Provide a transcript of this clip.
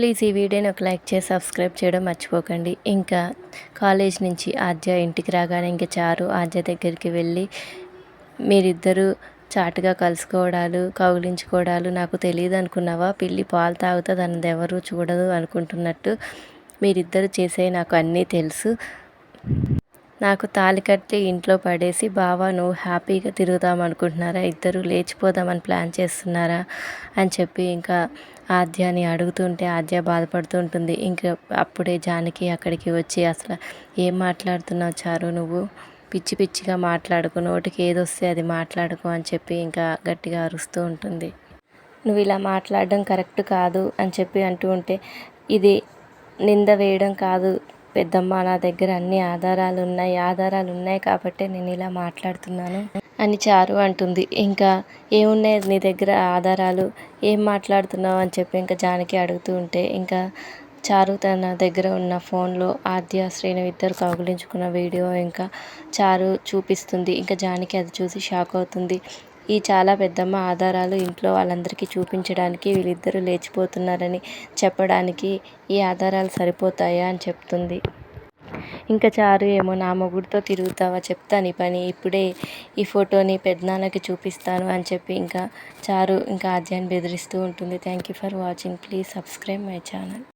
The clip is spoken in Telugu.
ప్లీజ్ ఈ వీడియోని ఒక లైక్ చేసి సబ్స్క్రైబ్ చేయడం మర్చిపోకండి. ఇంకా కాలేజ్ నుంచి ఆద్య ఇంటికి రాగానే ఇంకా చారు ఆద్య దగ్గరికి వెళ్ళి మీరిద్దరూ చాటుగా కలుసుకోవడాలు కౌగిలించుకోవడాలు నాకు తెలియదు అనుకున్నావా? పిల్లి పాలు తాగుతుంది అన్నది ఎవరు చూడదు అనుకుంటున్నట్టు మీరిద్దరు చేసే నాకు అన్నీ తెలుసు. నాకు తాళి కట్టి ఇంట్లో పడేసి బావా నువ్వు హ్యాపీగా తిరుగుదాం అనుకుంటున్నారా? ఇద్దరు లేచిపోదామని ప్లాన్ చేస్తున్నారా? అని చెప్పి ఇంకా ఆద్యాని అడుగుతుంటే ఆద్య బాధపడుతూ ఉంటుంది. ఇంకా అప్పుడే జానకి అక్కడికి వచ్చి అసలు ఏం మాట్లాడుతున్నావు చారు? నువ్వు పిచ్చి పిచ్చిగా మాట్లాడుకు నోటికి ఏదొస్తే అది మాట్లాడుకో అని చెప్పి ఇంకా గట్టిగా అరుస్తూ ఉంటుంది. నువ్వు ఇలా మాట్లాడడం కరెక్ట్ కాదు అని చెప్పి అంటూ ఉంటే ఇది నింద వేయడం కాదు. పెద్దమ్మ నా దగ్గర అన్ని ఆధారాలు ఉన్నాయి ఆధారాలు ఉన్నాయి కాబట్టే నేను ఇలా మాట్లాడుతున్నాను అని చారు అంటుంది. ఇంకా ఏమున్నాయి నీ దగ్గర ఆధారాలు? ఏం మాట్లాడుతున్నావు అని చెప్పి ఇంకా జానకి అడుగుతూ ఉంటే ఇంకా చారు తన దగ్గర ఉన్న ఫోన్లో ఆద్య శ్రీను ఇద్దరు కౌగులించుకున్న వీడియో ఇంకా చారు చూపిస్తుంది. ఇంకా జానకి అది చూసి షాక్ అవుతుంది. ఈ చాలా పెద్దమ్మ ఆధారాలు ఇంట్లో వాళ్ళందరికీ చూపించడానికి వీళ్ళిద్దరూ లేచిపోతున్నారని చెప్పడానికి ఈ ఆధారాలు సరిపోతాయా అని చెప్తుంది. ఇంకా చారు ఏమో నా మొగుడితో తిరుగుతావా? చెప్తా నీ పని. ఇప్పుడే ఈ ఫోటోని పెద్దనాన్నకి చూపిస్తాను అని చెప్పి ఇంకా చారు ఇంకా ఆద్యాన్ని బెదిరిస్తూ ఉంటుంది. Thank you for watching please subscribe my channel